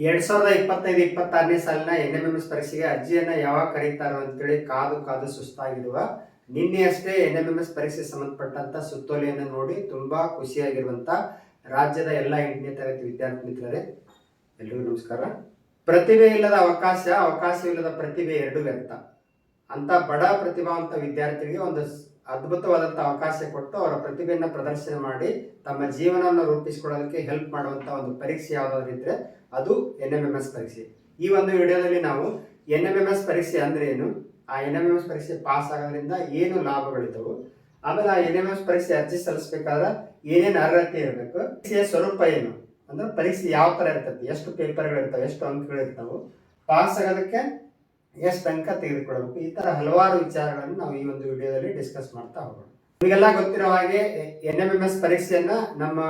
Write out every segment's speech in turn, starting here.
ಎರಡ್ ಸಾವಿರದ ಇಪ್ಪತ್ತೈದು, ಇಪ್ಪತ್ತಾರನೇ ಸಾಲಿನ ಎನ್ ಎಂ ಎಂ ಎಸ್ ಪರೀಕ್ಷೆಗೆ ಅರ್ಜಿಯನ್ನ ಯಾವಾಗ ಕರೀತಾರೋ ಅಂತೇಳಿ ಕಾದು ಕಾದು ಸುಸ್ತಾಗಿರುವ ನಿನ್ನೆಯಷ್ಟೇ ಎನ್ ಎಂ ಎಂ ಎಸ್ ಪರೀಕ್ಷೆ ಸಂಬಂಧಪಟ್ಟಂತ ಸುತ್ತೋಲೆಯನ್ನು ನೋಡಿ ತುಂಬಾ ಖುಷಿಯಾಗಿರುವಂತ ರಾಜ್ಯದ ಎಲ್ಲ ಎಂಟನೇ ತರಗತಿ ವಿದ್ಯಾರ್ಥಿ ಮಿತ್ರರೇ, ಎಲ್ರಿಗೂ ನಮಸ್ಕಾರ. ಪ್ರತಿಭೆ ಇಲ್ಲದ ಅವಕಾಶ ಅವಕಾಶವಿಲ್ಲದ ಪ್ರತಿಭೆ ಎರಡು ವ್ಯರ್ಥ. ಅಂತ ಬಡ ಪ್ರತಿಭಾವಂತ ವಿದ್ಯಾರ್ಥಿಗಳಿಗೆ ಒಂದು ಅದ್ಭುತವಾದಂತ ಅವಕಾಶ ಕೊಟ್ಟು ಅವರ ಪ್ರತಿಭೆಯನ್ನು ಪ್ರದರ್ಶನ ಮಾಡಿ ತಮ್ಮ ಜೀವನವನ್ನು ರೂಪಿಸಿಕೊಳ್ಳೋದಕ್ಕೆ ಹೆಲ್ಪ್ ಮಾಡುವಂಥ ಒಂದು ಪರೀಕ್ಷೆ ಯಾವುದಾದ್ರು ಇದ್ರೆ ಅದು ಎನ್ ಎಂ ಎಂ ಎಸ್ ಪರೀಕ್ಷೆ. ಈ ಒಂದು ವಿಡಿಯೋದಲ್ಲಿ ನಾವು ಎನ್ ಎಂ ಎಂ ಎಸ್ ಪರೀಕ್ಷೆ ಅಂದ್ರೆ ಏನು? ಆ ಎನ್ ಎಂ ಎಂ ಎಸ್ ಪರೀಕ್ಷೆ ಪಾಸ್ ಆಗೋದ್ರಿಂದ ಏನು ಲಾಭಗಳಿದ್ದವು? ಆಮೇಲೆ ಆ ಎನ್ ಎಂ ಎಸ್ ಪರೀಕ್ಷೆ ಅರ್ಜಿ ಸಲ್ಲಿಸಬೇಕಾದ್ರೆ ಏನೇನು ಅರ್ಹತೆ ಇರಬೇಕು? ಪರೀಕ್ಷೆಯ ಸ್ವರೂಪ ಏನು? ಅಂದ್ರೆ ಪರೀಕ್ಷೆ ಯಾವ ತರ ಇರ್ತದೆ? ಎಷ್ಟು ಪೇಪರ್ಗಳು ಇರ್ತವೆ? ಎಷ್ಟು ಅಂಕಗಳು ಇರ್ತಾವೆ? ಪಾಸ್ ಆಗೋದಕ್ಕೆ ಎಷ್ಟು ಅಂಕ ತೆಗೆದುಕೊಳ್ಬೇಕು ಈ ತರ ಹಲವಾರು ವಿಚಾರಗಳನ್ನು ನಾವು ಈ ಒಂದು ವಿಡಿಯೋದಲ್ಲಿ ಡಿಸ್ಕಸ್ ಮಾಡ್ತಾ ಹೋಗೋಣ. ನಿಮಗೆಲ್ಲ ಗೊತ್ತಿರೋ ಹಾಗೆ ಎನ್ ಎಂ ಎಂ ಎಸ್ ಪರೀಕ್ಷೆಯನ್ನ ನಮ್ಮ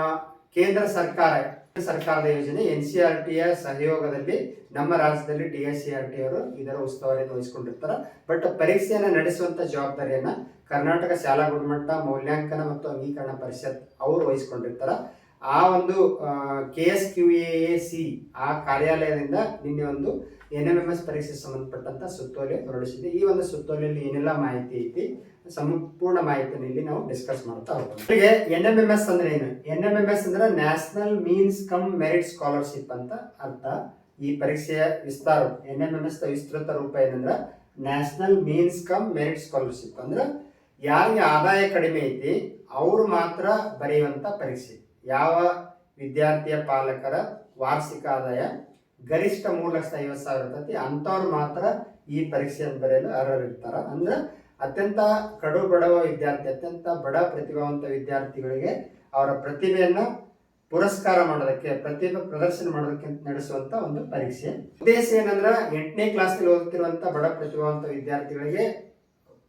ಕೇಂದ್ರ ಸರ್ಕಾರ ಸರ್ಕಾರದ ಯೋಜನೆ ಎನ್ ಸಿ ಆರ್ ಟಿಯ ಸಹಯೋಗದಲ್ಲಿ ನಮ್ಮ ರಾಜ್ಯದಲ್ಲಿ T S C R T ಅವರು ಇದರ ಉಸ್ತುವಾರಿಯನ್ನು ವಹಿಸಿಕೊಂಡಿರ್ತಾರೆ. ಬಟ್ ಪರೀಕ್ಷೆಯನ್ನು ನಡೆಸುವಂಥ ಜವಾಬ್ದಾರಿಯನ್ನ ಕರ್ನಾಟಕ ಶಾಲಾ ಗುಣಮಟ್ಟ ಮೌಲ್ಯಾಂಕನ ಮತ್ತು ಅಂಗೀಕರಣ ಪರಿಷತ್ ಅವರು ವಹಿಸಿಕೊಂಡಿರ್ತಾರ. ಆ ಒಂದು K S Q A C ಆ ಕಾರ್ಯಾಲಯದಿಂದ ನಿನ್ನೆ ಒಂದು ಎನ್ ಎಂ ಎಂ ಎಸ್ ಪರೀಕ್ಷೆ ಸಂಬಂಧಪಟ್ಟಂತ ಸುತ್ತೋಲೆ ಹೊರಡಿಸಿದೆ ಈ ಒಂದು ಸುತ್ತೋಲೆಯಲ್ಲಿ ಏನೆಲ್ಲ ಮಾಹಿತಿ ಐತಿ, ಸಂಪೂರ್ಣ ಮಾಹಿತಿಯನ್ನು ಇಲ್ಲಿ ನಾವು ಡಿಸ್ಕಸ್ ಮಾಡ್ತಾ ಹೋಗೋಣ. ಹೀಗೆ ಎನ್ ಎಂ ಎಂ ಎಸ್ ಅಂದ್ರೆ ಏನು? ಎನ್ ಎಂ ಎಂ ಎಸ್ ಅಂದ್ರೆ national means cum merit scholarship ಅಂತ ಅರ್ಥ. ಈ ಪರೀಕ್ಷೆಯ ವಿಸ್ತಾರ ಎನ್ ಎಂ ಎಂ ಎಸ್ ವಿಸ್ತೃತ ರೂಪ ಏನಂದ್ರೆ national means cum merit scholarship ಅಂದ್ರೆ ಯಾರಿಗೆ ಆದಾಯ ಕಡಿಮೆ ಐತಿ, ಅವರು ಮಾತ್ರ ಬರೆಯುವಂತ ಪರೀಕ್ಷೆ. ಯಾವ ವಿದ್ಯಾರ್ಥಿಯ ಪಾಲಕರ ವಾರ್ಷಿಕ ಆದಾಯ ಗರಿಷ್ಠ ಮೂರು ಲಕ್ಷದ ಐವತ್ತು ಸಾವಿರ ಇರ್ತೈತಿ, ಅಂಥವ್ರು ಮಾತ್ರ ಈ ಪರೀಕ್ಷೆಯನ್ನು ಬರೆಯಲು ಅರ್ಹರಿರ್ತಾರ. ಅಂದ್ರೆ ಅತ್ಯಂತ ಕಡು ಬಡವ ವಿದ್ಯಾರ್ಥಿ, ಅತ್ಯಂತ ಬಡ ಪ್ರತಿಭಾವಂತ ವಿದ್ಯಾರ್ಥಿಗಳಿಗೆ ಅವರ ಪ್ರತಿಭೆಯನ್ನು ಪುರಸ್ಕಾರ ಮಾಡೋದಕ್ಕೆ, ಪ್ರತಿಭೆ ಪ್ರದರ್ಶನ ಮಾಡೋದಕ್ಕೆ ನಡೆಸುವಂತ ಒಂದು ಪರೀಕ್ಷೆ. ಉದ್ದೇಶ ಏನಂದ್ರೆ ಎಂಟನೇ ಕ್ಲಾಸ್ನಲ್ಲಿ ಓದುತ್ತಿರುವಂತ ಬಡ ಪ್ರತಿಭಾವಂತ ವಿದ್ಯಾರ್ಥಿಗಳಿಗೆ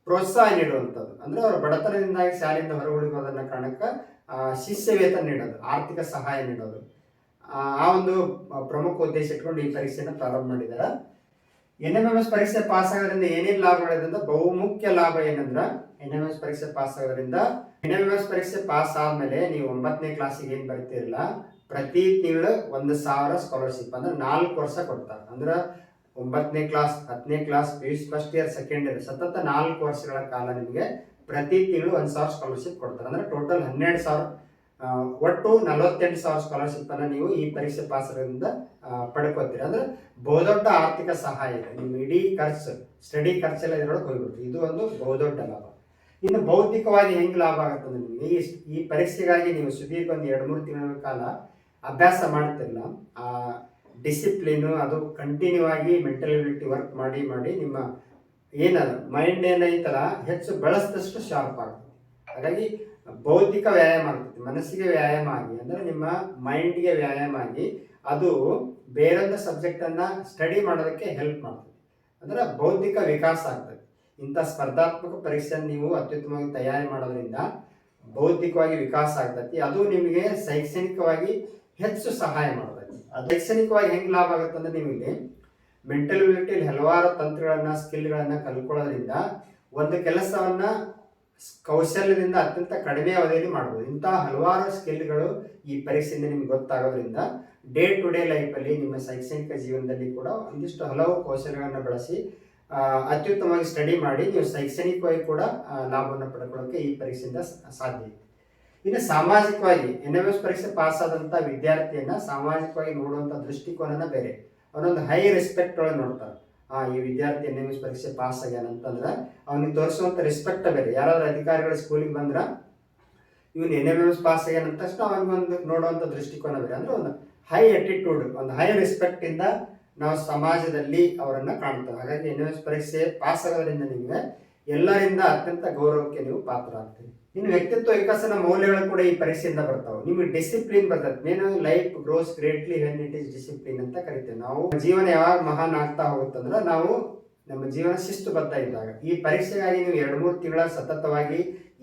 ಪ್ರೋತ್ಸಾಹ ನೀಡುವಂಥದ್ದು. ಅಂದ್ರೆ ಅವರ ಬಡತನದಿಂದಾಗಿ ಶಾಲೆಯಿಂದ ಹೊರಗುಳಿಗೋದನ್ನ ಕಾರಣಕ್ಕೆ ಶಿಷ್ಯ ವೇತನ ನೀಡೋದು, ಆರ್ಥಿಕ ಸಹಾಯ ನೀಡೋದು. ಆ ಒಂದು ಪ್ರಮುಖ ಉದ್ದೇಶ ಇಟ್ಕೊಂಡು ಈ ಪರೀಕ್ಷೆಯನ್ನು ಪ್ರಾರಂಭ ಮಾಡಿದ್ದಾರೆ ಎನ್ ಎಂ ಎಂ ಎಸ್ ಪರೀಕ್ಷೆ ಪಾಸ್ ಆಗೋದ್ರಿಂದ ಏನೇನು ಲಾಭಗಳಿದೆ ಬಹುಮುಖ್ಯ ಲಾಭ ಏನಂದ್ರೆ ಎನ್ ಎಂ ಎಸ್ ಪರೀಕ್ಷೆ ಪಾಸ್ ಆಗೋದ್ರಿಂದ ಎನ್ ಎಂ ಎಸ್ ಪರೀಕ್ಷೆ ಪಾಸ್ ಆದ್ಮೇಲೆ ನೀವು ಒಂಬತ್ತನೇ ಕ್ಲಾಸಿಗೆ ಏನು ಬರ್ತಿರಲ್ಲ ಪ್ರತಿ ತಿಂಗಳು ಒಂದು ಸಾವಿರ ಸ್ಕಾಲರ್ಶಿಪ್ ಅಂದ್ರೆ ನಾಲ್ಕು ವರ್ಷ ಕೊಡ್ತಾರೆ. ಅಂದ್ರೆ ಒಂಬತ್ತನೇ ಕ್ಲಾಸ್, ಹತ್ತನೇ class first year second year ಸತತ ನಾಲ್ಕು ವರ್ಷಗಳ ಕಾಲ ನಿಮಗೆ ಪ್ರತಿ ತಿಂಗಳು ಒಂದು ಸಾವಿರ ಸ್ಕಾಲರ್ಶಿಪ್ ಕೊಡ್ತಾರೆ. ಅಂದ್ರೆ ಟೋಟಲ್ ಹನ್ನೆರಡು ಸಾವಿರ ಒಟ್ಟು ನಲವತ್ತೆಂಟು ಸಾವಿರ ಸ್ಕಾಲರ್ಶಿಪ್ ಅನ್ನ ನೀವು ಈ ಪರೀಕ್ಷೆ ಪಾಸ್ ಆಗೋದ್ರಿಂದ ಆ, ಪಡ್ಕೋತೀರಿ. ಅಂದ್ರೆ ಬಹುದೊಡ್ಡ ಆರ್ಥಿಕ ಸಹಾಯ ಇದೆ. ನಿಮ್ಮ ಇಡೀ ಖರ್ಚು ಸ್ಟಡಿ ಖರ್ಚೆಲ್ಲ ಇದರೊಳಗೆ ಹೋಗ್ಬಿಡ್ತು ಇದು ಒಂದು ಬಹುದೊಡ್ಡ ಲಾಭ. ಇನ್ನು ಭೌತಿಕವಾಗಿ ಹೆಂಗೆ ಲಾಭ ಆಗುತ್ತೆ ನಿಮಗೆ ಈ ಈ ಪರೀಕ್ಷೆಗಾಗಿ ನೀವು ಸುದೀರ್ಘ ಒಂದು ಎರಡು ಮೂರು ತಿಂಗಳ ಕಾಲ ಅಭ್ಯಾಸ ಮಾಡ್ತಿರಲ್ಲ ಆ ಡಿಸಿಪ್ಲಿನು ಅದು ಕಂಟಿನ್ಯೂ ಆಗಿ ಮೆಂಟಲ್ ಎಬಿಲಿಟಿ ವರ್ಕ್ ಮಾಡಿ ಮಾಡಿ ನಿಮ್ಮ ಏನದ ಮೈಂಡ್ ಏನೈತಲ್ಲ ಹೆಚ್ಚು ಬೆಳೆಸಿದಷ್ಟು ಶಾರ್ಪ್ ಆಗುತ್ತೆ ಹಾಗಾಗಿ ಬೌದ್ಧಿಕ ವ್ಯಾಯಾಮ ಆಗ್ತದೆ, ಮನಸ್ಸಿಗೆ ವ್ಯಾಯಾಮ ಆಗಿ, ಅಂದ್ರೆ ನಿಮ್ಮ ಮೈಂಡ್ಗೆ ವ್ಯಾಯಾಮ ಆಗಿ, ಅದು ಬೇರೊಂದು ಸಬ್ಜೆಕ್ಟ್ ಅನ್ನ ಸ್ಟಡಿ ಮಾಡೋದಕ್ಕೆ ಹೆಲ್ಪ್ ಮಾಡ್ತದೆ. ಅಂದ್ರೆ ಬೌದ್ಧಿಕ ವಿಕಾಸ ಆಗ್ತದೆ. ಇಂಥ ಸ್ಪರ್ಧಾತ್ಮಕ ಪರೀಕ್ಷೆಯನ್ನು ನೀವು ಅತ್ಯುತ್ತಮವಾಗಿ ತಯಾರಿ ಮಾಡೋದ್ರಿಂದ ಬೌದ್ಧಿಕವಾಗಿ ವಿಕಾಸ ಆಗ್ತೈತಿ ಅದು ನಿಮಗೆ ಶೈಕ್ಷಣಿಕವಾಗಿ ಹೆಚ್ಚು ಸಹಾಯ ಮಾಡ್ತೈತಿ ಅದು ಶೈಕ್ಷಣಿಕವಾಗಿ ಹೆಂಗ್ ಲಾಭ ಆಗುತ್ತೆ ಅಂದ್ರೆ ನಿಮಗೆ ಮೆಂಟಲ್ ಎಬಿಲಿಟಿಯಲ್ಲಿ ಹಲವಾರು ತಂತ್ರಗಳನ್ನ ಸ್ಕಿಲ್ಗಳನ್ನ ಕಲ್ಕೊಳ್ಳೋದ್ರಿಂದ ಒಂದು ಕೆಲಸವನ್ನ ಕೌಶಲ್ಯದಿಂದ ಅತ್ಯಂತ ಕಡಿಮೆ ಅವಧಿಯಲ್ಲಿ ಮಾಡ್ಬೋದು. ಇಂತಹ ಹಲವಾರು ಸ್ಕಿಲ್ಗಳು ಈ ಪರೀಕ್ಷೆಯಿಂದ ನಿಮ್ಗೆ ಗೊತ್ತಾಗೋದ್ರಿಂದ ಡೇ ಟು ಡೇ ಲೈಫಲ್ಲಿ ನಿಮ್ಮ ಶೈಕ್ಷಣಿಕ ಜೀವನದಲ್ಲಿ ಕೂಡ ಒಂದಿಷ್ಟು ಹಲವು ಕೌಶಲ್ಯಗಳನ್ನು ಬಳಸಿ ಅತ್ಯುತ್ತಮವಾಗಿ ಸ್ಟಡಿ ಮಾಡಿ ನೀವು ಶೈಕ್ಷಣಿಕವಾಗಿ ಕೂಡ ಲಾಭವನ್ನು ಪಡ್ಕೊಳ್ಳೋಕೆ ಈ ಪರೀಕ್ಷೆಯಿಂದ ಸಾಧ್ಯ ಇದೆ ಇನ್ನು ಸಾಮಾಜಿಕವಾಗಿ ಎನ್ ಎಂ ಎಸ್ ಪರೀಕ್ಷೆ ಪಾಸ್ ಆದಂಥ ವಿದ್ಯಾರ್ಥಿಯನ್ನ ಸಾಮಾಜಿಕವಾಗಿ ನೋಡುವಂಥ ದೃಷ್ಟಿಕೋನನ ಬೇರೆ. ಅವನೊಂದು ಹೈ ರೆಸ್ಪೆಕ್ಟ್ ಒಳಗೆ ನೋಡ್ತಾರೆ ಆ, ಈ ವಿದ್ಯಾರ್ಥಿ ಎನ್ ಎಂ ಎಸ್ ಪರೀಕ್ಷೆ ಪಾಸ್ ಆಗ್ಯಾನ ಅಂತಂದ್ರೆ ಅವನಿಗೆ ತೋರಿಸುವಂಥ ರೆಸ್ಪೆಕ್ಟ್ ಬೇರೆ. ಯಾರಾದ್ರೂ ಅಧಿಕಾರಿಗಳು ಸ್ಕೂಲಿಗೆ ಬಂದ್ರೆ ಇವನು ಎನ್ ಎಂ ಎಸ್ ಪಾಸ್ ಆಗ್ಯಾನ ತಕ್ಷಣ ಅವನಿಗೆ ಒಂದು ನೋಡುವಂಥ ದೃಷ್ಟಿಕೋನ ಬೇರೆ. ಅಂದ್ರೆ ಒಂದು ಹೈ ಅಟಿಟ್ಯೂಡ್ ಒಂದು ಹೈ ರೆಸ್ಪೆಕ್ಟಿಂದ ನಾವು ಸಮಾಜದಲ್ಲಿ ಅವರನ್ನು ಕಾಣ್ತೇವೆ. ಹಾಗಾಗಿ ಎನ್ ಎಂ ಎಸ್ ಪರೀಕ್ಷೆ ಪಾಸ್ ಆಗೋದ್ರಿಂದ ನಿಮಗೆ ಎಲ್ಲರಿಂದ ಅತ್ಯಂತ ಗೌರವಕ್ಕೆ ನೀವು ಪಾತ್ರ ಆಗ್ತೀರಿ ಇನ್ನು ವ್ಯಕ್ತಿತ್ವ ವಿಕಸನ ಮೌಲ್ಯಗಳು ಕೂಡ ಈ ಪರೀಕ್ಷೆಯಿಂದ ಬರ್ತಾವೆ. ನಿಮಗೆ ಡಿಸಿಪ್ಲಿನ್ ಬರ್ತದೆ. Man life grows greatly when it is discipline ಅಂತ ಕರಿತೇವೆ ನಾವು. ಜೀವನ ಯಾವಾಗ ಮಹಾನ್ ಆಗ್ತಾ ಹೋಗುತ್ತಂದ್ರೆ ನಾವು ನಮ್ಮ ಜೀವನ ಶಿಸ್ತು ಬರ್ತಾ ಇದ್ದಾಗ. ಈ ಪರೀಕ್ಷೆಗಾಗಿ ನೀವು ಎರಡು ಮೂರು ತಿಂಗಳ ಸತತವಾಗಿ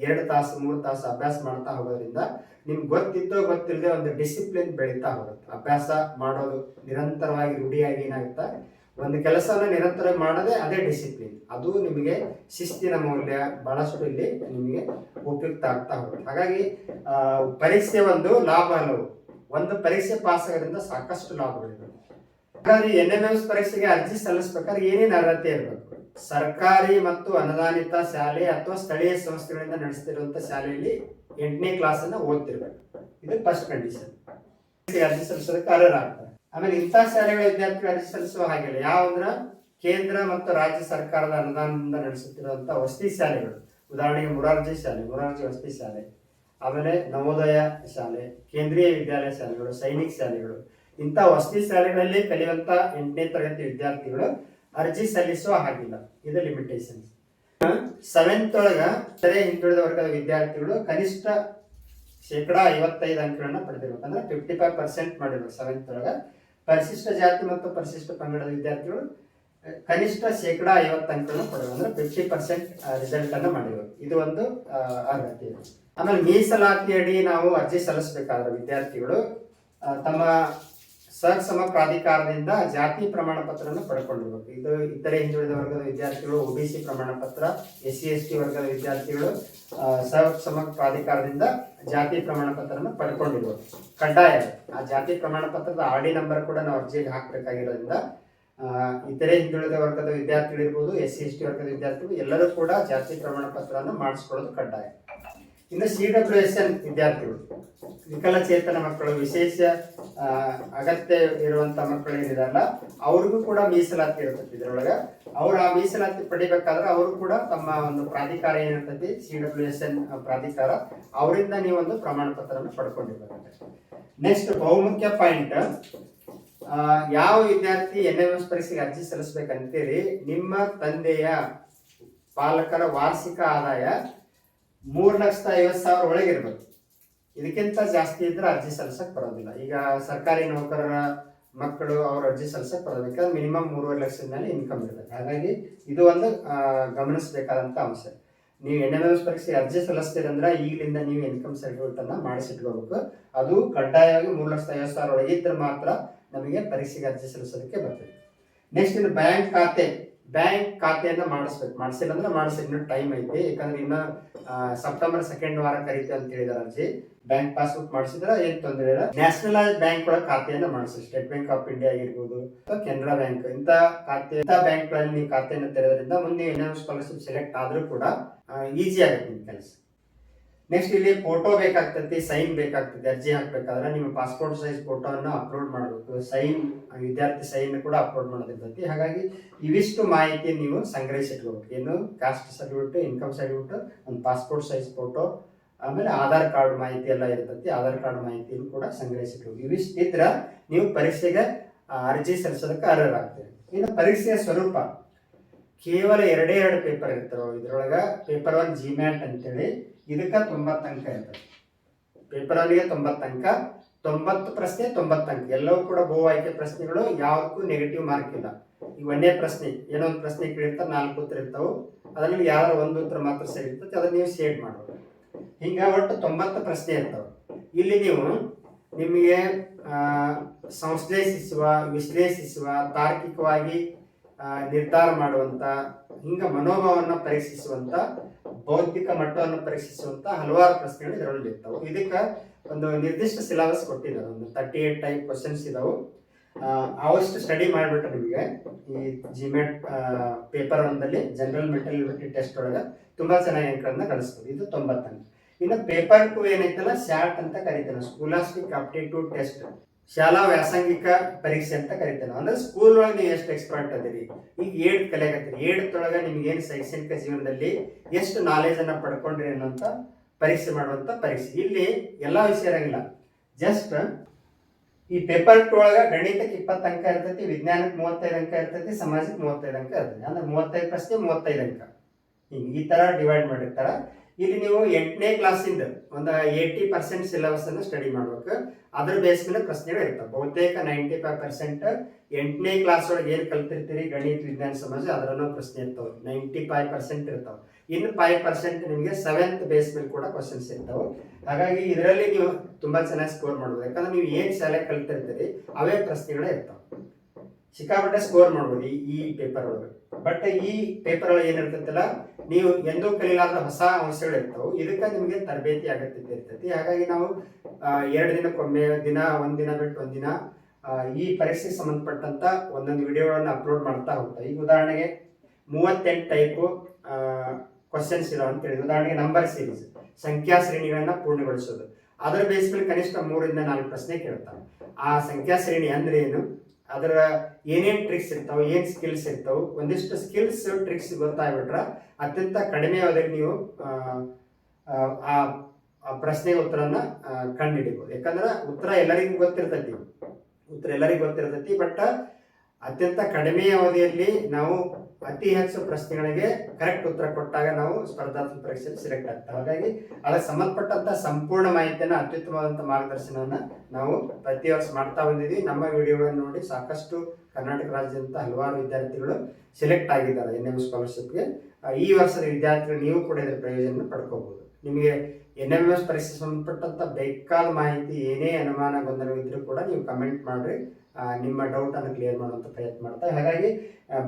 ಎರಡು ತಾಸು, ಮೂರು ತಾಸು ಅಭ್ಯಾಸ ಮಾಡ್ತಾ ಹೋಗೋದ್ರಿಂದ ನಿಮ್ಗೆ ಗೊತ್ತಿದ್ದೋ ಗೊತ್ತಿಲ್ಲದೆ ಒಂದು ಡಿಸಿಪ್ಲಿನ್ ಬೆಳೀತಾ ಹೋಗುತ್ತೆ. ಅಭ್ಯಾಸ ಮಾಡೋದು ನಿರಂತರವಾಗಿ ರೂಢಿಯಾಗಿ ಏನಾಗುತ್ತೆ? ಒಂದು ಕೆಲಸನ ನಿರಂತರ ಮಾಡದೆ ಅದೇ ಡಿಸಿಪ್ಲಿನ್. ಅದು ನಿಮಗೆ ಶಿಸ್ತಿನ ಮೌಲ್ಯ ಬಹಳಷ್ಟು ಇಲ್ಲಿ ನಿಮಗೆ ಉಪಯುಕ್ತ ಆಗ್ತಾ ಹೋಗುತ್ತೆ. ಹಾಗಾಗಿ ಪರೀಕ್ಷೆ ಒಂದು ಲಾಭ ಹಲವು ಒಂದು ಪರೀಕ್ಷೆ ಪಾಸ್ ಆಗೋದ್ರಿಂದ ಸಾಕಷ್ಟು ಲಾಭಗಳಿವೆ. ಹಾಗಾದ್ರೆ ಎನ್ ಎಂ ಎಸ್ ಪರೀಕ್ಷೆಗೆ ಅರ್ಜಿ ಸಲ್ಲಿಸಬೇಕಾದ್ರೆ ಏನೇನು ಅರ್ಹತೆ ಇರಬೇಕು? ಸರ್ಕಾರಿ ಮತ್ತು ಅನುದಾನಿತ ಶಾಲೆ ಅಥವಾ ಸ್ಥಳೀಯ ಸಂಸ್ಥೆಗಳಿಂದ ನಡೆಸ್ತಿರುವಂತ ಶಾಲೆಯಲ್ಲಿ ಎಂಟನೇ ಕ್ಲಾಸ್ ಅನ್ನ ಓದ್ತಿರ್ಬೇಕು. ಇದು ಫಸ್ಟ್ ಕಂಡೀಷನ್ ಅರ್ಜಿ ಸಲ್ಲಿಸೋದಕ್ಕೆ ಅರ್ಹರಾಗ್ತಾರೆ. ಆಮೇಲೆ ಇಂಥ ಶಾಲೆಗಳ ವಿದ್ಯಾರ್ಥಿಗಳು ಅರ್ಜಿ ಸಲ್ಲಿಸುವ ಹಾಗಿಲ್ಲ ಯಾವಂದ್ರ? ಕೇಂದ್ರ ಮತ್ತು ರಾಜ್ಯ ಸರ್ಕಾರದ ಅನುದಾನದಿಂದ ನಡೆಸುತ್ತಿರುವಂತ ವಸತಿ ಶಾಲೆಗಳು. ಉದಾಹರಣೆಗೆ ಮುರಾರ್ಜಿ ಶಾಲೆ, ಮುರಾರ್ಜಿ ವಸತಿ ಶಾಲೆ. ಆಮೇಲೆ ನವೋದಯ ಶಾಲೆ, ಕೇಂದ್ರೀಯ ವಿದ್ಯಾಲಯ ಶಾಲೆಗಳು, ಸೈನಿಕ ಶಾಲೆಗಳು. ಇಂಥ ವಸತಿ ಶಾಲೆಗಳಲ್ಲಿ ಕಲಿಯುವಂತ ಎಂಟನೇ ತರಗತಿ ವಿದ್ಯಾರ್ಥಿಗಳು ಅರ್ಜಿ ಸಲ್ಲಿಸುವ ಹಾಗಿಲ್ಲ. ಇದು ಲಿಮಿಟೇಷನ್ ಸೆವೆಂತ್ ಒಳಗ ಸರಿ ಹಿಂದುಳಿದ ವರ್ಗದ ವಿದ್ಯಾರ್ಥಿಗಳು ಕನಿಷ್ಠ ಶೇಕಡಾ ಐವತ್ತೈದು ಅಂಕಗಳನ್ನ ಪಡೆದಿರ್ಬೇಕು ಅಂದ್ರೆ ಫಿಫ್ಟಿ ಫೈವ್ ಪರ್ಸೆಂಟ್ ಮಾಡಿರ್ಬೇಕು ಸೆವೆಂತ್ ಒಳಗ. ಪರಿಶಿಷ್ಟ ಜಾತಿ ಮತ್ತು ಪರಿಶಿಷ್ಟ ಪಂಗಡದ ವಿದ್ಯಾರ್ಥಿಗಳು ಕನಿಷ್ಠ ಶೇಕಡಾ ಐವತ್ತು ಅಂಕಗಳನ್ನು ಪಡೆಯುವ ಅಂದ್ರೆ ಫಿಫ್ಟಿ ಪರ್ಸೆಂಟ್ ರಿಸಲ್ಟ್ ಅನ್ನು ಮಾಡಿರೋದು ಇದು ಒಂದು ಅರ್ಹತೆ ಆಮೇಲೆ ಮೀಸಲಾತಿ ಅಡಿ ನಾವು ಅರ್ಜಿ ಸಲ್ಲಿಸಬೇಕಾದ್ರೆ ವಿದ್ಯಾರ್ಥಿಗಳು ತಮ್ಮ ಸಹಸಮ ಪ್ರಾಧಿಕಾರದಿಂದ ಜಾತಿ ಪ್ರಮಾಣ ಪತ್ರವನ್ನು ಪಡ್ಕೊಂಡಿರ್ಬೇಕು. ಇದು ಇತರೆ ಹಿಂದುಳಿದ ವರ್ಗದ ವಿದ್ಯಾರ್ಥಿಗಳು ಒಬಿಸಿ ಪ್ರಮಾಣ ಪತ್ರ, ಎಸ್ ಸಿ, ಎಸ್ ಟಿ ವರ್ಗದ ವಿದ್ಯಾರ್ಥಿಗಳು ಸಕ್ಷಮ ಪ್ರಾಧಿಕಾರದಿಂದ ಜಾತಿ ಪ್ರಮಾಣ ಪತ್ರವನ್ನು ಪಡ್ಕೊಂಡಿರೋದು. ಕಡ್ಡಾಯ. ಆ ಜಾತಿ ಪ್ರಮಾಣ ಪತ್ರದ ಆರ್ ಡಿ ನಂಬರ್ ಕೂಡ ನಾವು ಅರ್ಜಿಗೆ ಹಾಕಬೇಕಾಗಿರೋದ್ರಿಂದ ಇತರೆ ಹಿಂದುಳಿದ ವರ್ಗದ ವಿದ್ಯಾರ್ಥಿಗಳಿರ್ಬೋದು ಎಸ್ ಸಿ ಎಸ್ ಟಿ ವರ್ಗದ ವಿದ್ಯಾರ್ಥಿಗಳು ಎಲ್ಲರೂ ಕೂಡ ಜಾತಿ ಪ್ರಮಾಣ ಪತ್ರವನ್ನು ಮಾಡಿಸ್ಕೊಳ್ಳೋದು ಕಡ್ಡಾಯ. ಇನ್ನು ಸಿ ಡಬ್ಲ್ಯೂ ಎಸ್ ಎನ್ ವಿದ್ಯಾರ್ಥಿಗಳು. ವಿಕಲಚೇತನ ಮಕ್ಕಳು, ವಿಶೇಷ ಅಗತ್ಯ ಇರುವಂತ ಮಕ್ಕಳು ಏನಿದಾರಲ್ಲ, ಅವ್ರಿಗೂ ಕೂಡ ಮೀಸಲಾತಿ ಇರ್ತೈತಿ ಇದರೊಳಗೆ. ಅವ್ರು ಆ ಮೀಸಲಾತಿ ಪಡಿಬೇಕಾದ್ರೆ ಅವರು ಕೂಡ ತಮ್ಮ ಒಂದು ಪ್ರಾಧಿಕಾರ ಏನಿರ್ತೈತಿ ಸಿ ಡಬ್ಲ್ಯೂ ಎಸ್ ಎನ್ ಪ್ರಾಧಿಕಾರ, ಅವರಿಂದ ನೀವು ಒಂದು ಪ್ರಮಾಣ ಪತ್ರವನ್ನು ಪಡ್ಕೊಂಡಿರ್ಬೇಕಂತೆ ನೆಕ್ಸ್ಟ್ ಬಹುಮುಖ್ಯ ಪಾಯಿಂಟ್ ಯಾವ ವಿದ್ಯಾರ್ಥಿ ಎನ್ ಎಂ ಎಸ್ ಪರೀಕ್ಷೆಗೆ ಅರ್ಜಿ ಸಲ್ಲಿಸಬೇಕಂತೀರಿ? ನಿಮ್ಮ ತಂದೆಯ ಪಾಲಕರ ವಾರ್ಷಿಕ ಆದಾಯ ಮೂರು ಲಕ್ಷದ ಐವತ್ತು ಸಾವಿರ ಒಳಗಿರ್ಬೇಕು. ಇದಕ್ಕಿಂತ ಜಾಸ್ತಿ ಇದ್ರೆ ಅರ್ಜಿ ಸಲ್ಲಿಸಕ್ ಬರೋದಿಲ್ಲ. ಈಗ ಸರ್ಕಾರಿ ನೌಕರರ ಮಕ್ಕಳು ಅವ್ರ ಅರ್ಜಿ ಸಲ್ಲಿಸಕ್ಕೆ ಬರೋದಕ್ಕೆ ಮಿನಿಮಮ್ ಮೂರುವರೆ ಲಕ್ಷದ ಮೇಲೆ ಇನ್ಕಮ್ ಇರಬೇಕು ಹಾಗಾಗಿ ಇದು ಒಂದು ಗಮನಿಸಬೇಕಾದಂಥ ಅಂಶ. ನೀವು ಎನ್ ಎಂ ಎಸ್ ಪರೀಕ್ಷೆ ಅರ್ಜಿ ಸಲ್ಲಿಸ್ತೀರಂದ್ರೆ ಈಗಲಿಂದ ನೀವು ಇನ್ಕಮ್ ಸರ್ಟಿಫಿಕೇಟ್ ಅನ್ನ ಮಾಡಿಸಿಟ್ಕೋಬೇಕು. ಅದು ಕಡ್ಡಾಯವಾಗಿ ಮೂರು ಲಕ್ಷದ ಐವತ್ತು ಸಾವಿರ ಒಳಗೆ ಇದ್ರೆ ಮಾತ್ರ ನಮಗೆ ಪರೀಕ್ಷೆಗೆ ಅರ್ಜಿ ಸಲ್ಲಿಸೋದಕ್ಕೆ ಬರ್ತದೆ. ನೆಕ್ಸ್ಟ್ ಇನ್ನು ಬ್ಯಾಂಕ್ ಖಾತೆ. ಬ್ಯಾಂಕ್ ಖಾತೆಯನ್ನು ಮಾಡಿಸ್ಬೇಕು. ಮಾಡಿಸಿಲ್ಲ ಅಂದ್ರೆ ಮಾಡಿಸಿ. ಟೈಮ್ ಐತಿ. ಯಾಕಂದ್ರೆ ಇನ್ನು ಸೆಪ್ಟೆಂಬರ್ ಸೆಕೆಂಡ್ ವಾರ ಕರೀತೆ ಅಂತ ಹೇಳಿದಾರೆ ಅರ್ಜಿ. ಬ್ಯಾಂಕ್ ಪಾಸ್ಬುಕ್ ಮಾಡಿಸಿದ್ರೆ ಏನ್ ತೊಂದರೆ ಇಲ್ಲ. ನ್ಯಾಷನಲೈಸ್ ಬ್ಯಾಂಕ್ ಒಳಗೆ ಖಾತೆಯನ್ನ ಮಾಡಿಸಿ. ಸ್ಟೇಟ್ ಬ್ಯಾಂಕ್ ಆಫ್ ಇಂಡಿಯಾ ಆಗಿರ್ಬೋದು ಕೆನರಾ ಬ್ಯಾಂಕ್. ಇಂಥ ಖಾತೆ, ಇಂಥ ಬ್ಯಾಂಕ್ಗಳಲ್ಲಿ ನೀವು ಖಾತೆಯನ್ನು ತೆರೆಯೋದ್ರಿಂದ ಮುಂದೆ ಏನೇನು ಸ್ಕಾಲರ್ಶಿಪ್ ಸೆಲೆಕ್ಟ್ ಆದ್ರೂ ಕೂಡ ಈಸಿ ಆಗುತ್ತೆ ನಿಮ್ಮ ಕೆಲಸ. ನೆಕ್ಸ್ಟ್ ಇಲ್ಲಿ ಫೋಟೋ ಬೇಕಾಗ್ತೈತಿ ಸೈನ್ ಬೇಕಾಗ್ತದೆ ಅರ್ಜಿ ಹಾಕ್ಬೇಕಾದ್ರೆ ನಿಮ್ಮ ಪಾಸ್ಪೋರ್ಟ್ ಸೈಜ್ ಫೋಟೋವನ್ನು ಅಪ್ಲೋಡ್ ಮಾಡಬೇಕು. ಸೈನ್ ವಿದ್ಯಾರ್ಥಿ ಸೈನ್ ಕೂಡ ಅಪ್ಲೋಡ್ ಮಾಡೋದಿರ್ತೈತಿ. ಹಾಗಾಗಿ ಇವಿಷ್ಟು ಮಾಹಿತಿ ನೀವು ಸಂಗ್ರಹಿಸಿಟ್ಕೋಬೇಕು ಏನು ಕಾಸ್ಟ್ ಸರ್ಟಿಫಿಕೇಟ್ ಇನ್ಕಮ್ ಸರ್ಟಿಫಿಕೇಟ್ ಒಂದು ಪಾಸ್ಪೋರ್ಟ್ ಸೈಜ್ ಫೋಟೋ ಆಮೇಲೆ ಆಧಾರ್ ಕಾರ್ಡ್ ಮಾಹಿತಿ ಎಲ್ಲ ಇರ್ತೈತಿ, ಆಧಾರ್ ಕಾರ್ಡ್ ಮಾಹಿತಿಯನ್ನು ಕೂಡ ಸಂಗ್ರಹಿಸಿದ್ರು. ಇವಿಷ್ಟು ಇದ್ರೆ ನೀವು ಪರೀಕ್ಷೆಗೆ ಅರ್ಜಿ ಸಲ್ಲಿಸೋದಕ್ಕೆ ಅರ್ಹರಾಗ್ತೀರಿ. ಇನ್ನು ಪರೀಕ್ಷೆಯ ಸ್ವರೂಪ, ಕೇವಲ ಎರಡೇ ಎರಡು ಪೇಪರ್ ಇರ್ತಾವೆ. ಇದರೊಳಗೆ ಪೇಪರ್ ಒನ್ ಜಿ ಮ್ಯಾಟ್ ಅಂತೇಳಿ, ಇದಕ್ಕೆ ತೊಂಬತ್ತು ಅಂಕ ಇರ್ತದೆ. ಪೇಪರ್ ಒನ್ಗೆ ತೊಂಬತ್ತು ಅಂಕ, ತೊಂಬತ್ತು ಪ್ರಶ್ನೆ, ತೊಂಬತ್ತು ಅಂಕ. ಎಲ್ಲವೂ ಕೂಡ ಬಹು ಆಯ್ಕೆ ಪ್ರಶ್ನೆಗಳು, ಯಾವುದಕ್ಕೂ ನೆಗೆಟಿವ್ ಮಾರ್ಕ್ ಇಲ್ಲ. ಈ ಒಂದೇ ಪ್ರಶ್ನೆ, ಏನೋ ಒಂದು ಪ್ರಶ್ನೆ ಕೇಳಿರ್ತಾರೆ, ನಾಲ್ಕು ಉತ್ತರ ಇರ್ತಾವೆ. ಅದರಲ್ಲಿ ಯಾರು ಒಂದು ಉತ್ತರ ಮಾತ್ರ ಸರಿ ಇರ್ತದೆ, ಅದನ್ನ ನೀವು ಸೇಡ್ ಮಾಡಬೇಕು ಹಿಂಗ ಒಟ್ಟು ತೊಂಬತ್ತು ಪ್ರಶ್ನೆ ಇರ್ತಾವೆ. ಇಲ್ಲಿ ನೀವು ನಿಮಗೆ ಸಂಶ್ಲೇಷಿಸುವ, ವಿಶ್ಲೇಷಿಸುವ, ತಾರ್ಕಿಕವಾಗಿ ನಿರ್ಧಾರ ಮಾಡುವಂತ, ಹಿಂಗ ಮನೋಭಾವವನ್ನು ಪರೀಕ್ಷಿಸುವಂಥ ಬೌದ್ಧಿಕ ಮಟ್ಟವನ್ನು ಪರೀಕ್ಷಿಸುವಂಥ ಹಲವಾರು ಪ್ರಶ್ನೆಗಳು ಇದರಲ್ಲಿ ಇರ್ತವೆ. ಇದಕ್ಕೆ ಒಂದು ನಿರ್ದಿಷ್ಟ ಸಿಲೆಬಸ್ ಕೊಟ್ಟಿದ್ದಾರೆ. ಒಂದು ತರ್ಟಿ ಏಟ್ ಟೈಪ್ ಕ್ವಶನ್ಸ್ ಇದಾವೆ ಅವಷ್ಟು ಸ್ಟಡಿ ಮಾಡಿಬಿಟ್ರೆ ನಿಮಗೆ ಈ ಜಿಮೆಟ್ ಪೇಪರ್ ಒಂದಲ್ಲಿ ಜನರಲ್ ಮೆಟಲ್ ಟೆಸ್ಟ್ ಒಳಗೆ ತುಂಬಾ ಚೆನ್ನಾಗಿ ಅಂಕಗಳನ್ನ ಕಳಿಸ್ಬೋದು. ಇದು ತೊಂಬತ್ತು ಅಂಕ ಇನ್ನು ಪೇಪರ್ ಟು ಏನೈತಲ್ಲ ಶಾರ್ಟ್ ಅಂತ ಕರಿತಾನೆ. ಸ್ಕೂಲಾಸ್ಟಿಕ್ ಅಪ್ಟಿಟ್ಯೂಡ್ ಟೆಸ್ಟ್ ಶಾಲಾ ವ್ಯಾಸಂಗಿಕ ಪರೀಕ್ಷೆ ಅಂತ ಕರಿತಾನೆ. ಅಂದ್ರೆ ಸ್ಕೂಲ್ ಒಳಗೆ ನೀವು ಎಷ್ಟು ಎಕ್ಸ್ಪರ್ಟ್ ಅದಿರಿ? ಈಗ ಏಡ್ ಕಲಿಯಾಕತ್ತೀರಿ. ಏಡ್ತೊಳಗೆ ನಿಮ್ಗೆ ಏನು ಶೈಕ್ಷಣಿಕ ಜೀವನದಲ್ಲಿ ಎಷ್ಟು ನಾಲೆಜ್ ಅನ್ನ ಪಡ್ಕೊಂಡ್ರಿ ಅನ್ನೋಂಥ ಪರೀಕ್ಷೆ ಮಾಡುವಂತ ಪರೀಕ್ಷೆ. ಇಲ್ಲಿ ಎಲ್ಲಾ ವಿಷಯ ಇರಂಗಿಲ್ಲ. ಜಸ್ಟ್ ಈ ಪೇಪರ್ ಟು ಒಳಗ ಗಣಿತಕ್ಕೆ ಇಪ್ಪತ್ತು ಅಂಕ ಇರ್ತೈತಿ, ವಿಜ್ಞಾನಕ್ಕೆ ಮೂವತ್ತೈದು ಅಂಕ ಇರ್ತೈತಿ, ಸಮಾಜಕ್ಕೆ ಮೂವತ್ತೈದು ಅಂಕ ಇರ್ತೈತಿ. ಅಂದ್ರೆ ಮೂವತ್ತೈದು ಪ್ರಶ್ನೆ ಮೂವತ್ತೈದು ಅಂಕ. ಹಿಂಗೆ ಈ ತರ ಡಿವೈಡ್ ಮಾಡಿರ್ತಾರ. ಇಲ್ಲಿ ನೀವು ಎಂಟನೇ ಕ್ಲಾಸಿಂದ ಒಂದು ಏಯ್ಟಿ ಪರ್ಸೆಂಟ್ ಸಿಲೆಬಸ್ ಅನ್ನು ಸ್ಟಡಿ ಮಾಡ್ಬೇಕು. ಅದ್ರ ಬೇಸ್ ಮೇಲೆ ಪ್ರಶ್ನೆಗಳು ಇರ್ತವೆ. ಬಹುತೇಕ ನೈಂಟಿ ಫೈವ್ ಪರ್ಸೆಂಟ್ ಎಂಟನೇ ಕ್ಲಾಸ್ ಒಳಗೆ ಏನು ಕಲ್ತಿರ್ತೀರಿ? ಗಣಿತ, ವಿಜ್ಞಾನ, ಸಮಾಜ, ಅದರಲ್ಲೂ ಪ್ರಶ್ನೆ ಇರ್ತಾವೆ. ನೈಂಟಿ ಫೈವ್ ಪರ್ಸೆಂಟ್ ಇರ್ತಾವೆ. ಇನ್ನು ಫೈವ್ ಪರ್ಸೆಂಟ್ ನಿಮಗೆ ಸೆವೆಂತ್ ಬೇಸ್ ಮೇಲೆ ಕೂಡ ಕ್ವಶನ್ಸ್ ಇರ್ತಾವೆ. ಹಾಗಾಗಿ ಇದರಲ್ಲಿ ನೀವು ತುಂಬಾ ಚೆನ್ನಾಗಿ ಸ್ಕೋರ್ ಮಾಡ್ಬೋದು. ಯಾಕಂದ್ರೆ ನೀವು ಏನ್ ಶಾಲೆ ಕಲ್ತಿರ್ತೀರಿ, ಅವೇ ಪ್ರಶ್ನೆಗಳೇ ಇರ್ತಾವೆ. ಸಿಕ್ಕಾಪಟ್ಟೆ ಸ್ಕೋರ್ ಮಾಡ್ಬೋದು ಈ ಪೇಪರ್ ಒಳಗೆ. ಬಟ್ ಈ ಪೇಪರ್ ಒಳಗೆ ಏನಿರ್ತೈತಲ್ಲ, ನೀವು ಎಂದೂ ಕಲಿಲಾದ ಹೊಸ ಅಂಶಗಳು ಇರ್ತವೆ ಇದಕ್ಕೆ ನಿಮಗೆ ತರಬೇತಿ ಅಗತ್ಯತೆ ಇರ್ತೈತಿ. ಹಾಗಾಗಿ ನಾವು ಎರಡು ದಿನಕ್ಕೊಮ್ಮೆ, ದಿನ ಒಂದಿನ ಬಿಟ್ಟು ಒಂದಿನ ಈ ಪರೀಕ್ಷೆಗೆ ಸಂಬಂಧಪಟ್ಟಂತ ಒಂದೊಂದು ವಿಡಿಯೋಗಳನ್ನು ಅಪ್ಲೋಡ್ ಮಾಡ್ತಾ ಹೋಗ್ತಾ. ಈಗ ಉದಾಹರಣೆಗೆ ಮೂವತ್ತೆಂಟು ಟೈಪು ಕ್ವಶನ್ಸ್ ಇರೋ ಅಂತ ಹೇಳಿ. ಉದಾಹರಣೆಗೆ ನಂಬರ್ ಸೀರೀಸ್ ಸಂಖ್ಯಾ ಶ್ರೇಣಿಗಳನ್ನ ಪೂರ್ಣಗೊಳಿಸೋದು. ಅದರ ಬೇಸ್ ಮೇಲೆ ಕನಿಷ್ಠ ಮೂರರಿಂದ ನಾಲ್ಕು ಪ್ರಶ್ನೆ ಕೇಳ್ತಾರೆ. ಆ ಸಂಖ್ಯಾ ಶ್ರೇಣಿ ಅಂದ್ರೆ ಏನು? ಅದರ ಏನೇನ್ ಟ್ರಿಕ್ಸ್ ಇರ್ತಾವೆ ಏನ್ ಸ್ಕಿಲ್ಸ್ ಇರ್ತಾವೆ ಒಂದಿಷ್ಟು ಸ್ಕಿಲ್ಸ್ ಟ್ರಿಕ್ಸ್ ಗೊತ್ತಾಗ್ಬಿಟ್ರೆ ಅತ್ಯಂತ ಕಡಿಮೆ ಆದರೆ ನೀವು ಆ, ಪ್ರಶ್ನೆ ಉತ್ತರನ ಕಂಡುಹಿಡಿಬೋದು ಯಾಕಂದ್ರೆ ಉತ್ತರ ಎಲ್ಲರಿಗೂ ಗೊತ್ತಿರ್ತೈತಿ. ಉತ್ತರ ಎಲ್ಲರಿಗೂ ಗೊತ್ತಿರ್ತೈತಿ ಬಟ್ ಅತ್ಯಂತ ಕಡಿಮೆ ಅವಧಿಯಲ್ಲಿ ನಾವು ಅತಿ ಹೆಚ್ಚು ಪ್ರಶ್ನೆಗಳಿಗೆ ಕರೆಕ್ಟ್ ಉತ್ತರ ಕೊಟ್ಟಾಗ ನಾವು ಸ್ಪರ್ಧಾತ್ಮಕ ಪರೀಕ್ಷೆಯಲ್ಲಿ ಸೆಲೆಕ್ಟ್ ಆಗ್ತವೆ. ಹಾಗಾಗಿ ಅದಕ್ಕೆ ಸಂಬಂಧಪಟ್ಟಂತ ಸಂಪೂರ್ಣ ಮಾಹಿತಿಯನ್ನು ಅತ್ಯುತ್ತಮವಾದಂಥ ಮಾರ್ಗದರ್ಶನವನ್ನ ನಾವು ಪ್ರತಿ ವರ್ಷ ಮಾಡ್ತಾ ಬಂದಿದ್ದೀವಿ. ನಮ್ಮ ವಿಡಿಯೋಗಳನ್ನು ನೋಡಿ ಸಾಕಷ್ಟು ಕರ್ನಾಟಕ ರಾಜ್ಯದಂತ ಹಲವಾರು ವಿದ್ಯಾರ್ಥಿಗಳು ಸೆಲೆಕ್ಟ್ ಆಗಿದ್ದಾರೆ ಎನ್ ಎಂ ಸ್ಕಾಲರ್ಶಿಪ್ಗೆ ಈ ವರ್ಷದ ವಿದ್ಯಾರ್ಥಿಗಳು ನೀವು ಕೂಡ ಇದರ ಪ್ರಯೋಜನ ಪಡ್ಕೋಬಹುದು. ನಿಮಗೆ ಎನ್ ಎಂ ಎಸ್ ಪರೀಕ್ಷೆ ಸಂಬಂಧಪಟ್ಟಂತ ಬೇಕಾದ ಮಾಹಿತಿ ಏನೇ ಅನುಮಾನ ಗೊಂದಲವಿದ್ದರೂ ಕೂಡ ನೀವು ಕಮೆಂಟ್ ಮಾಡ್ರಿ. ನಿಮ್ಮ ಡೌಟ್ ಅನ್ನು ಕ್ಲಿಯರ್ ಮಾಡುವಂಥ ಪ್ರಯತ್ನ ಮಾಡ್ತಾ, ಹಾಗಾಗಿ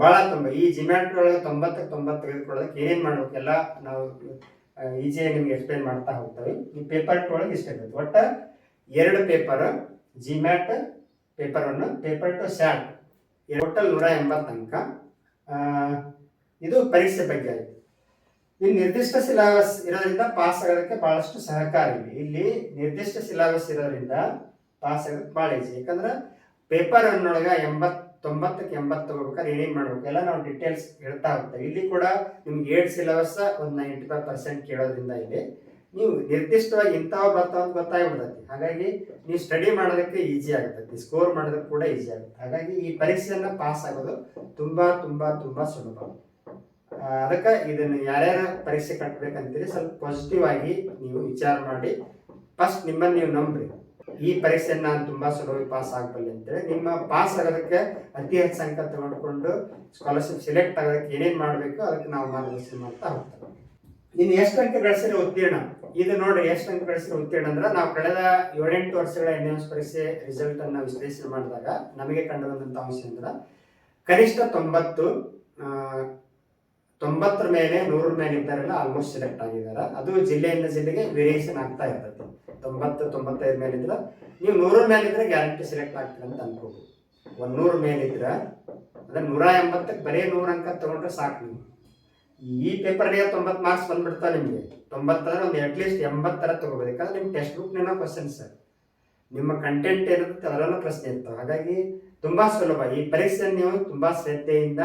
ಭಾಳ ತುಂಬ, ಈ ಜಿಮ್ಯಾಟ್ ಒಳಗೆ ತೊಂಬತ್ತಕ್ಕೆ ತೊಂಬತ್ತು ತೆಗೆದುಕೊಳ್ಳೋದಕ್ಕೆ ಏನೇನು ಮಾಡಬೇಕು ಎಲ್ಲ ನಾವು ಈಸಿಯಾಗಿ ನಿಮ್ಗೆ ಎಕ್ಸ್ಪ್ಲೈನ್ ಮಾಡ್ತಾ ಹೋಗ್ತೇವೆ. ಈ ಪೇಪರ್ ಟು ಒಳಗೆ ಇಷ್ಟ ಒಟ್ಟ ಎರಡು paper GMAT paper one paper two SAT total ನೂರ ಎಂಬತ್ತು ಅಂಕ. ಇದು ಪರೀಕ್ಷೆ ಬಗ್ಗೆ ಆಯಿತು. ಇಲ್ಲಿ ನಿರ್ದಿಷ್ಟ ಸಿಲೆಬಸ್ ಇರೋದ್ರಿಂದ ಪಾಸ್ ಆಗೋದಕ್ಕೆ ಬಹಳಷ್ಟು ಸಹಕಾರಿ ಇಲ್ಲಿ ನಿರ್ದಿಷ್ಟ ಸಿಲೆಬಸ್ ಇರೋದ್ರಿಂದ ಪಾಸ್ ಆಗೋದಕ್ಕೆ ಭಾಳ ಈಸಿ ಯಾಕಂದ್ರೆ ಪೇಪರ್ ಅನ್ನೊಳಗೆ ಎಂಬತ್ ತೊಂಬತ್ತಕ್ಕೆ ಎಂಬತ್ತು ತಗೋಬೇಕಾದ್ರೆ ಏನೇನು ಮಾಡ್ಬೇಕು? ಎಲ್ಲ ನಾವು ಡೀಟೇಲ್ಸ್ ಹೇಳ್ತಾ ಹೋಗ್ತೇವೆ. ಇಲ್ಲಿ ಕೂಡ ನಿಮ್ಗೆ ಏಟ್ ಸಿಲೆಬಸ್ ಒಂದು ನೈಂಟಿ ಫೈವ್ ಪರ್ಸೆಂಟ್ ಕೇಳೋದ್ರಿಂದ ಇಲ್ಲಿ ನೀವು ನಿರ್ದಿಷ್ಟವಾಗಿ ಇಂಥವು ಬರ್ತಾವ ಅಂತ ಗೊತ್ತಾಗ್ಬಿಡ್ತೈತಿ ಹಾಗಾಗಿ ನೀವು ಸ್ಟಡಿ ಮಾಡೋದಕ್ಕೆ ಈಸಿ ಆಗುತ್ತೆ. ಸ್ಕೋರ್ ಮಾಡೋದಕ್ಕೆ ಕೂಡ ಈಸಿ ಆಗುತ್ತೆ. ಹಾಗಾಗಿ ಈ ಪರೀಕ್ಷೆಯನ್ನು ಪಾಸ್ ಆಗೋದು ತುಂಬಾ ತುಂಬಾ ತುಂಬಾ ಸುಲಭ. ಅದಕ್ಕೆ ಇದನ್ನು ಯಾರ್ಯಾರ ಪರೀಕ್ಷೆ ಕಟ್ಟಬೇಕಂತೀರಿ ಸ್ವಲ್ಪ ಪಾಸಿಟಿವ್ ಆಗಿ ನೀವು ವಿಚಾರ ಮಾಡಿ. ಫಸ್ಟ್ ನಿಮ್ಮನ್ನು ನೀವು ನಂಬ್ರಿ. ಈ ಪರೀಕ್ಷೆಯನ್ನು ನಾನು ತುಂಬಾ ಸುಲಭವಾಗಿ ಪಾಸ್ ಆಗಬಲ್ಲೆ ಅಂತೇಳಿ ನಿಮ್ಮ ಪಾಸ್ ಆಗೋದಕ್ಕೆ ಅತಿ ಹೆಚ್ಚು ಅಂಕ ತಗೊಂಡ್ಕೊಂಡು ಸ್ಕಾಲರ್ಶಿಪ್ ಸೆಲೆಕ್ಟ್ ಆಗೋದಕ್ಕೆ ಏನೇನು ಮಾಡಬೇಕು ಅದಕ್ಕೆ ನಾವು ಮಾರ್ಗದರ್ಶನ ಮಾಡ್ತಾ ಹೋಗ್ತೇವೆ. ಇನ್ನು ಎಷ್ಟು ಅಂಕ ಗಳಿಸಿದ್ರೆ ಉತ್ತೀರ್ಣ? ಇದು ನೋಡ್ರಿ, ಎಷ್ಟು ಅಂಕ ಗಳಿಸಿದ್ರೆ ಉತ್ತೀರ್ಣ ಅಂದ್ರೆ ನಾವು ಕಳೆದ ಏಳೆಂಟು ವರ್ಷಗಳ ಎನ್ ಎಸ್ ಪರೀಕ್ಷೆ ರಿಸಲ್ಟ್ ಅನ್ನ ವಿಶ್ಲೇಷಣೆ ಮಾಡಿದಾಗ ನಮಗೆ ಕಂಡು ಬಂದಂತ ಅಂಶ ಅಂದ್ರೆ ಕನಿಷ್ಠ ತೊಂಬತ್ತು ತೊಂಬತ್ತರ ಮೇಲೆ, ನೂರರ ಮೇಲೆ ಇದ್ದಾರೆಲ್ಲ ಆಲ್ಮೋಸ್ಟ್ ಸೆಲೆಕ್ಟ್ ಆಗಿದ್ದಾರೆ. ಅದು ಜಿಲ್ಲೆಯಿಂದ ಜಿಲ್ಲೆಗೆ ವೇರಿಯೇಷನ್ ಆಗ್ತಾ ಇರ್ತದೆ. ತೊಂಬತ್ತು ತೊಂಬತ್ತೈದು ಮೇಲೆ ಇದ್ರೆ ನೀವು ನೂರರ ಮೇಲೆ ಇದ್ರೆ ಗ್ಯಾರಂಟಿ ಸೆಲೆಕ್ಟ್ ಆಗ್ತೀರ ಅಂತ ಅನ್ಕೋಬಹುದು ಒಂದ್ ನೂರ ಮೇಲೆ ಇದ್ರೆ, ಅಂದ್ರೆ ನೂರ ಎಂಬತ್ತಕ್ಕೆ ಬರೀ ನೂರ ಅಂಕ ತಗೊಂಡ್ರೆ ಸಾಕು ನೀವು. ಈ ಪೇಪರ್ಗೆ ತೊಂಬತ್ತು ಮಾರ್ಕ್ಸ್ ಬಂದ್ಬಿಡ್ತಾವೆ ನಿಮಗೆ. ತೊಂಬತ್ತಾದ್ರೆ ಒಂದು ಅಟ್ಲೀಸ್ಟ್ ಎಂಬತ್ತರ ತಗೋಬೇಕು ಯಾಕಂದ್ರೆ ನಿಮ್ಮ ಟೆಕ್ಸ್ಟ್ ಬುಕ್ನೇನೋ ಕ್ವಶನ್ಸ್ ನಿಮ್ಮ ಕಂಟೆಂಟ್ ಇರುತ್ತೆ ಅದರಲ್ಲೂ ಪ್ರಶ್ನೆ ಇರ್ತಾವೆ. ಹಾಗಾಗಿ ತುಂಬಾ ಸುಲಭ. ಈ ಪರೀಕ್ಷೆ ನೀವು ತುಂಬಾ ಶ್ರದ್ಧೆಯಿಂದ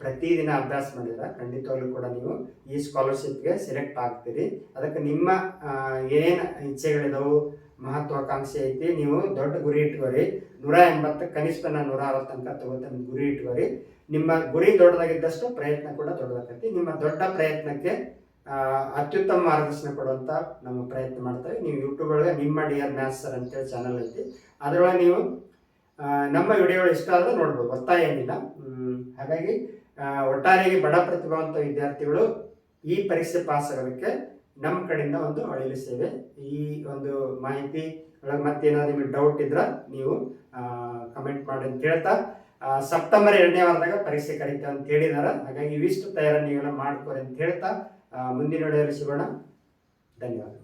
ಪ್ರತಿದಿನ ಅಭ್ಯಾಸ ಮಾಡಿದ್ರೆ ಖಂಡಿತವಾಗ್ಲೂ ಕೂಡ ನೀವು ಈ ಸ್ಕಾಲರ್ಶಿಪ್ಗೆ ಸೆಲೆಕ್ಟ್ ಆಗ್ತೀರಿ. ಅದಕ್ಕೆ ನಿಮ್ಮ ಏನೇನು ಇಚ್ಛೆಗಳಿದಾವೆ, ಮಹತ್ವಾಕಾಂಕ್ಷೆ ಐತಿ, ನೀವು ದೊಡ್ಡ ಗುರಿ ಇಟ್ಕೋರಿ. ನೂರ ಎಂಬತ್ತು, ಕನಿಷ್ಠ ನೂರ ಅರವತ್ತು ತನಕ ತಗೋತೇನೆ ಗುರಿ ಇಟ್ಕೋರಿ. ನಿಮ್ಮ ಗುರಿ ದೊಡ್ಡದಾಗಿದ್ದಷ್ಟು ಪ್ರಯತ್ನ ಕೂಡ ದೊಡ್ಡದಾಗತ್ತೆ. ನಿಮ್ಮ ದೊಡ್ಡ ಪ್ರಯತ್ನಕ್ಕೆ ಅತ್ಯುತ್ತಮ ಮಾರ್ಗದರ್ಶನ ಕೊಡುವಂಥ ನಮ್ಮ ಪ್ರಯತ್ನ ಮಾಡ್ತೇವೆ ನೀವು ಯೂಟ್ಯೂಬ್ ಒಳಗೆ ನಿಮ್ಮ ಡಿಯರ್ ಮ್ಯಾಥ್ಸ್ ಸರ್ ಅಂತೇಳಿ ಚಾನಲ್ ಐತಿ. ಅದರೊಳಗೆ ನೀವು ನಮ್ಮ ವಿಡಿಯೋಗಳು ಇಷ್ಟ ಆದ್ರೆ ನೋಡ್ಬೋದು. ಒತ್ತಾಯ ಏನಿಲ್ಲ. ಹಾಗಾಗಿ ಒಟ್ಟಾರೆಯಾಗಿ ಬಡ ಪ್ರತಿಭಾವಂತ ವಿದ್ಯಾರ್ಥಿಗಳು ಈ ಪರೀಕ್ಷೆ ಪಾಸ್ ಆಗೋದಕ್ಕೆ ನಮ್ಮ ಕಡೆಯಿಂದ ಒಂದು ಅಳಿಲು ಸೇವೆ. ಈ ಒಂದು ಮಾಹಿತಿ ಒಳಗೆ ಮತ್ತೇನಾದ್ರು ನಿಮಗೆ ಡೌಟ್ ಇದ್ರೆ ನೀವು ಕಮೆಂಟ್ ಮಾಡಿ ಅಂತ ಹೇಳ್ತಾ ಸೆಪ್ಟೆಂಬರ್ ಎರಡನೇ ವಾರದಾಗ ಪರೀಕ್ಷೆ ಕರೀತ ಅಂತ ಹೇಳಿದಾರ. ಹಾಗಾಗಿ ಇವಿಷ್ಟು ತಯಾರಿ ನೀವೆಲ್ಲ ಮಾಡ್ಕೋರಿ ಅಂತ ಹೇಳ್ತಾ ಮುಂದಿನ ವಿಡಿಯೋದಲ್ಲಿ ಸಿಗೋಣ. ಧನ್ಯವಾದ